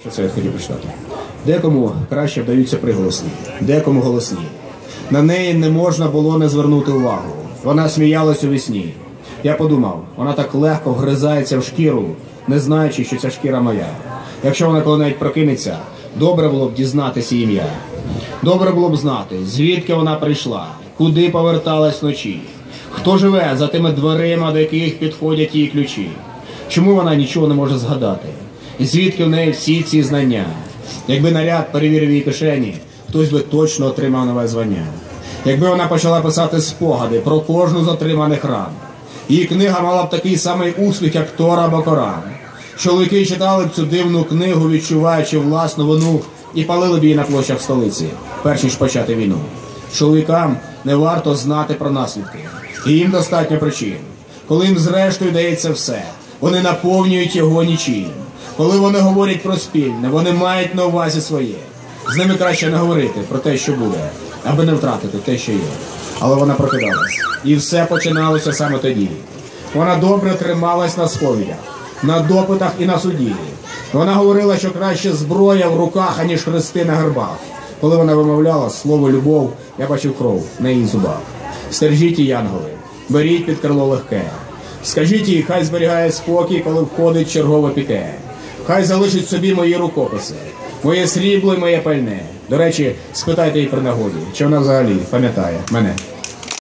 Що це я хотів прочитати? Декому краще вдаються приголосні, декому голосні. На неї не можна було не звернути увагу. Вона сміялась у вісні. Я подумав, вона так легко вгризається в шкіру, не знаючи, що ця шкіра моя. Якщо вона коли-небудь прокинеться, добре було б дізнатися ім'я. Добре було б знати, звідки вона прийшла, куди поверталась вночі, хто живе за тими дверима, до яких підходять її ключі. Чому вона нічого не може згадати? І звідки в неї всі ці знання? Якби наряд перевірив її кишені, хтось би точно отримав нове звання. Якби вона почала писати спогади про кожну з отриманих ран, її книга мала б такий самий успіх, як Тора або Коран. Чоловіки читали б цю дивну книгу, відчуваючи власну вину, і палили б її на площах столиці, перш ніж почати війну. Чоловікам не варто знати про наслідки, і їм достатньо причин. Коли їм зрештою дається все, вони наповнюють його нічим. Коли вони говорять про спільне, вони мають на увазі своє. З ними краще не говорити про те, що буде, аби не втратити те, що є. Але вона прокидалась. І все починалося саме тоді. Вона добре трималась на сповідях, на допитах і на суді. Вона говорила, що краще зброя в руках, аніж хрести на гербах. Коли вона вимовляла слово любов, я бачив кров на її зубах. Стержіть її, янголи, беріть під крило легке. Скажіть їй, хай зберігає спокій, коли входить чергове піке. Хай залишить собі мої рукописи, моє срібло і моє пальне. До речі, спитайте її при нагоді, чи вона взагалі пам'ятає мене.